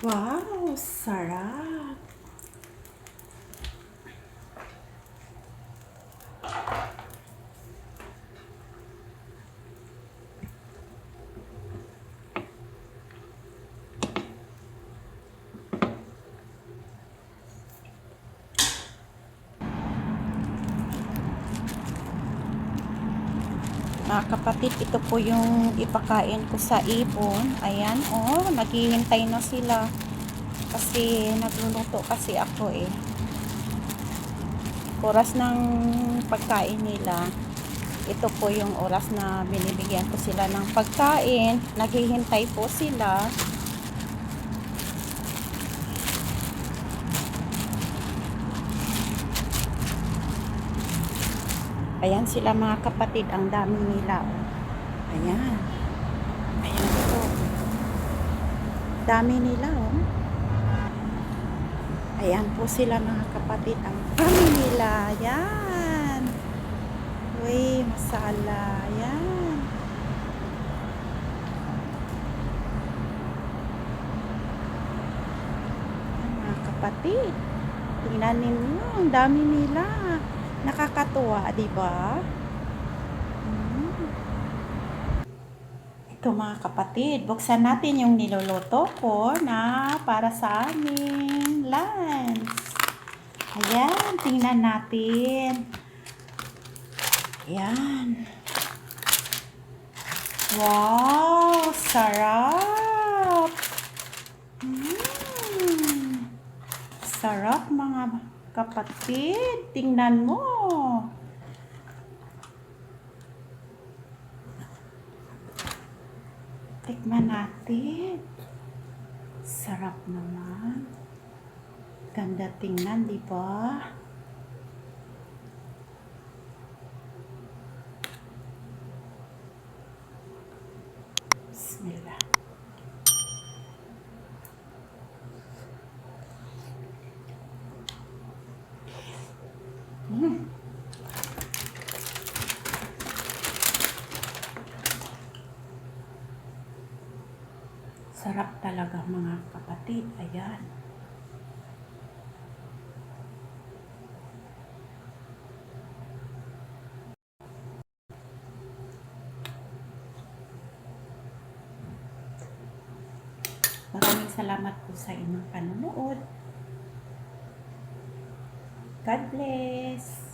Wow, sarap. Mga kapatid, ito po yung ipakain ko sa ibon. Ayan, oh, naghihintay na sila. Kasi nagluluto kasi ako eh. Oras ng pagkain nila. Ito po yung oras na binibigyan ko sila ng pagkain. Naghihintay po sila. Ayan sila mga kapatid, ang dami nila. Ayan. Ayan po. Dami nila, oh. Ayan po sila mga kapatid, ang dami nila. Ayan. Uy, masala. Ayan. Ayan, mga kapatid. Tingnan ninyo, ang dami nila. Nakakatuwa, di ba? Mm. Ito mga kapatid, buksan natin yung niluluto ko na para sa aming lunch. Ayan, tingnan natin. Ayan. Wow, sarap! Mm. Sarap mga kapatid. Tingnan mo. Tikman natin. Sarap naman. Ganda tingnan, di ba? Bismillah. Sarap talaga mga kapatid. Ayan. Maraming salamat po sa inyong panonood. God bless.